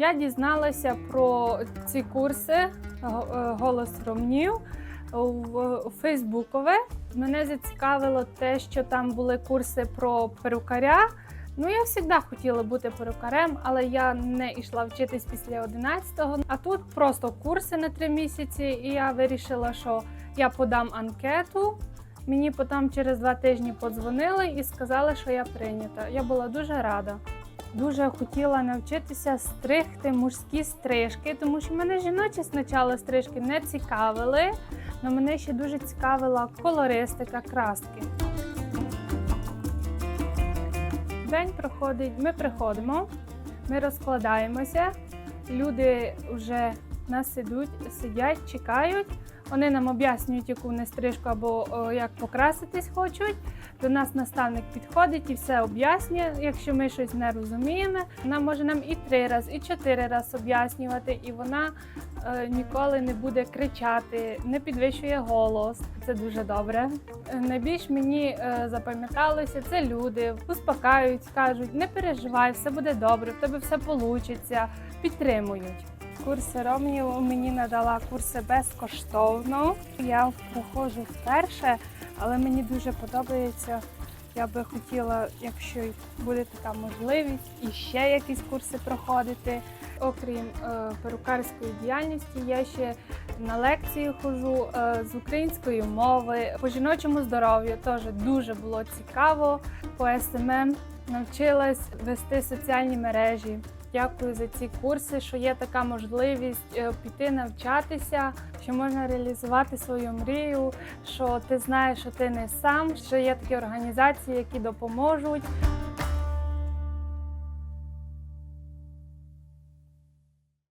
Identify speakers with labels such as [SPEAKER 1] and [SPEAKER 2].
[SPEAKER 1] Я дізналася про ці курси е, голос ромнів в Фейсбукове. Мене зацікавило те, що там були курси про перукаря. Ну, я завжди хотіла бути перукарем, але я не йшла вчитись після 11-го. А тут просто курси на три місяці, і я вирішила, що я подам анкету. Мені потім через два тижні подзвонили і сказали, що я прийнята. Я була дуже рада. Дуже хотіла навчитися стригти мужські стрижки, тому що мене жіночі спочатку стрижки не цікавили, але мене ще дуже цікавила колористика, краски. День проходить, ми приходимо, ми розкладаємося, люди вже нас сидуть, сидять, чекають. Вони нам об'яснюють, яку вони стрижку або о, як покраситись хочуть. До нас наставник підходить і все об'яснює. Якщо ми щось не розуміємо, вона може нам і три рази, і чотири рази об'яснювати, і вона е, ніколи не буде кричати, не підвищує голос. Це дуже добре. Е, Найбільш мені е, запам'яталося це люди, успокаюють, кажуть, не переживай, все буде добре, в тебе все вийде, підтримують. Курси Ромнів мені надала курси безкоштовно. Я проходжу вперше, але мені дуже подобається. Я би хотіла, якщо буде така можливість, і ще якісь курси проходити. Окрім е, перукарської діяльності, я ще на лекції ходжу е, з української мови по жіночому здоров'ю. Теж дуже було цікаво. По СММ навчилась вести соціальні мережі. Дякую за ці курси, що є така можливість е, піти навчатися, що можна реалізувати свою мрію, що ти знаєш, що ти не сам, що є такі організації, які допоможуть.